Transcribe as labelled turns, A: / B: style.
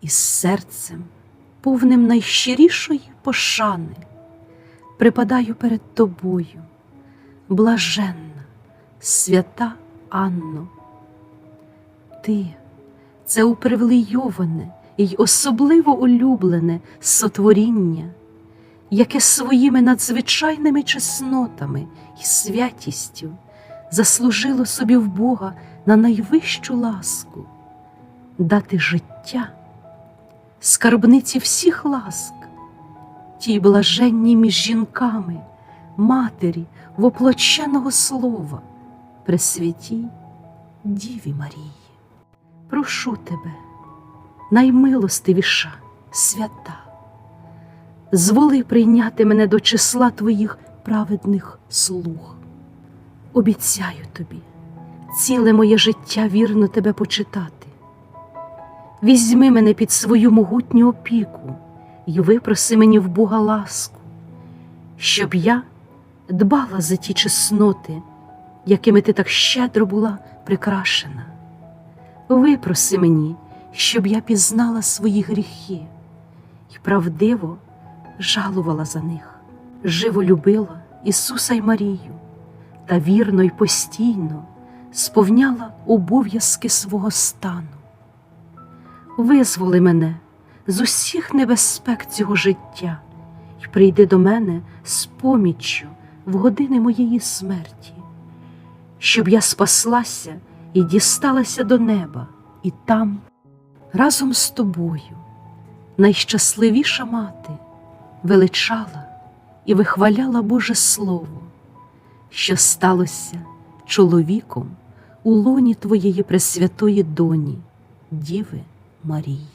A: і серцем, повним найщирішої пошани, припадаю перед тобою, блаженна, свята Анно. Ти це упривилейоване й особливо улюблене сотворіння, яке своїми надзвичайними чеснотами і святістю заслужило собі в Бога на найвищу ласку дати життя, скарбниці всіх ласк, тій блаженній між жінками, матері воплоченого слова, Пресвятій Діві Марії. Прошу тебе, наймилостивіша, свята, зволи прийняти мене до числа твоїх праведних слуг. Обіцяю тобі, ціле моє життя вірно тебе почитати. Візьми мене під свою могутню опіку і випроси мені в Бога ласку, щоб я дбала за ті чесноти, якими ти так щедро була прикрашена. Випроси мені, щоб я пізнала свої гріхи і правдиво жалувала за них, живо любила Ісуса й Марію та вірно й постійно сповняла обов'язки свого стану. Визволи мене з усіх небезпек цього життя і прийди до мене з поміччю в години моєї смерті, щоб я спаслася і дісталася до неба, і там, разом з тобою, найщасливіша мати, величала і вихваляла Боже Слово, що сталося чоловіком у лоні твоєї пресвятої доні, Діви Марії.